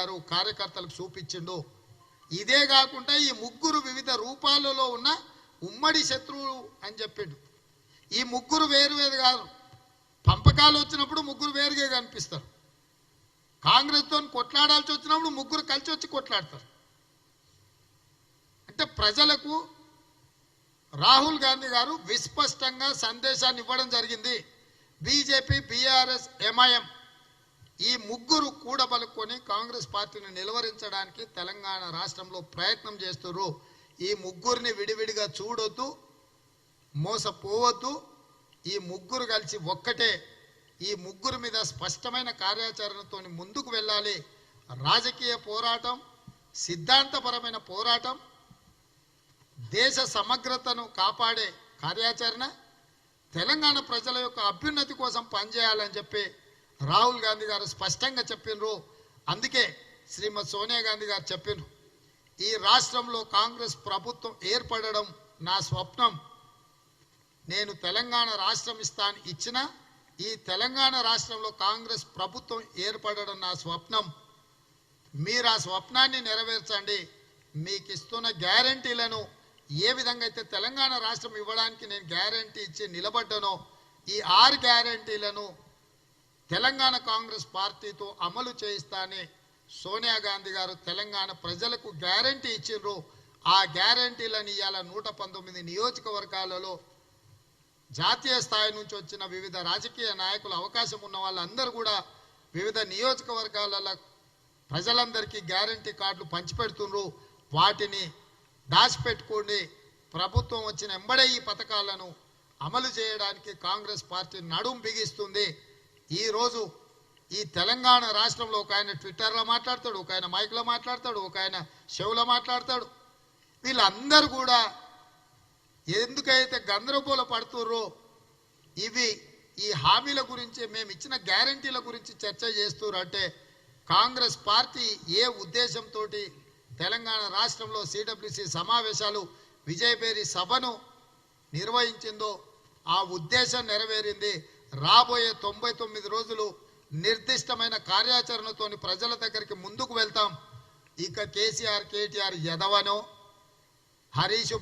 గారు కార్యకర్తలకు చూపించిండు. ఇదే కాకుండా ఈ ముగ్గురు వివిధ రూపాలలో ఉన్న ఉమ్మడి శత్రువు అని చెప్పిండు. ఈ ముగ్గురు వేరు వేరు కాదు. పంపకాలు వచ్చినప్పుడు ముగ్గురు వేరుగా కనిపిస్తారు. కాంగ్రెస్తో కొట్లాడాల్సి వచ్చినప్పుడు ముగ్గురు కలిసి వచ్చి కొట్లాడతారు. అంటే ప్రజలకు రాహుల్ గాంధీ గారు విస్పష్టంగా సందేశాన్ని ఇవ్వడం జరిగింది. బీజేపీ బీఆర్ఎస్ ఎంఐఎం ఈ ముగ్గురు కూడబలుకొని కాంగ్రెస్ పార్టీని నిలువరించడానికి తెలంగాణ రాష్ట్రంలో ప్రయత్నం చేస్తున్నారు ఈ ముగ్గురిని విడివిడిగా చూడొద్దు మోసపోవద్దు. ఈ ముగ్గురు కలిసి ఒక్కటే. ఈ ముగ్గురు మీద స్పష్టమైన కార్యాచరణతో ముందుకు వెళ్ళాలి. రాజకీయ పోరాటం సిద్ధాంతపరమైన పోరాటం దేశ సమగ్రతను కాపాడే కార్యాచరణ తెలంగాణ ప్రజల యొక్క అభ్యున్నతి కోసం పనిచేయాలని చెప్పి రాహుల్ గాంధీ గారు స్పష్టంగా చెప్పినరు. అందుకే శ్రీమతి సోనియా గాంధీ గారు చెప్పినారు. ఈ రాష్ట్రంలో కాంగ్రెస్ ప్రభుత్వం ఏర్పడడం నా స్వప్నం. నేను తెలంగాణ రాష్ట్రం ఇస్తాను ఇచ్చిన ఈ తెలంగాణ రాష్ట్రంలో కాంగ్రెస్ ప్రభుత్వం ఏర్పడడం నా స్వప్నం. మీరు ఆ స్వప్నాన్ని నెరవేర్చండి. మీకు ఇస్తున్న గ్యారంటీలను ఏ విధంగా అయితే తెలంగాణ రాష్ట్రం ఇవ్వడానికి నేను గ్యారంటీ ఇచ్చి నిలబడ్డానో ఈ ఆరు గ్యారంటీలను తెలంగాణ కాంగ్రెస్ పార్టీతో అమలు చేయిస్తానే సోనియా గాంధీ గారు తెలంగాణ ప్రజలకు గ్యారంటీ ఇచ్చిండ్రు. ఆ గ్యారంటీలను ఇవాళ నూట పంతొమ్మిది నియోజకవర్గాలలో జాతీయ స్థాయి నుంచి వచ్చిన వివిధ రాజకీయ నాయకులు అవకాశం ఉన్న వాళ్ళందరూ కూడా వివిధ నియోజకవర్గాలలో ప్రజలందరికీ గ్యారంటీ కార్డులు పంచిపెడుతుండ్రు. వాటిని దాచిపెట్టుకోండి ప్రభుత్వం వచ్చిన ఎంబడే ఈ పథకాలను అమలు చేయడానికి కాంగ్రెస్ పార్టీ నడుం బిగిస్తుంది. ఈరోజు ఈ తెలంగాణ రాష్ట్రంలో ఒక ఆయన ట్విట్టర్లో మాట్లాడతాడు ఒక ఆయన మైక్లో మాట్లాడతాడు ఒక ఆయన షోలో మాట్లాడతాడు. వీళ్ళందరూ కూడా ఎందుకైతే గందరగోళ పడుతుర్రో ఇవి ఈ హామీల గురించి మేము ఇచ్చిన గ్యారంటీల గురించి చర్చ చేస్తురంటే కాంగ్రెస్ పార్టీ ఏ ఉద్దేశంతో తెలంగాణ రాష్ట్రంలో సిడబ్ల్యూసి సమావేశాలు విజయపేరి సభను నిర్వహించిందో ఆ ఉద్దేశం నెరవేరింది. రాబోయే తొంభై తొమ్మిది రోజులు నిర్దిష్టమైన కార్యాచరణతోని ప్రజల దగ్గరికి ముందుకు వెళ్తాం. ఇక కేసీఆర్ కేటీఆర్ ఎదవనో హరీష్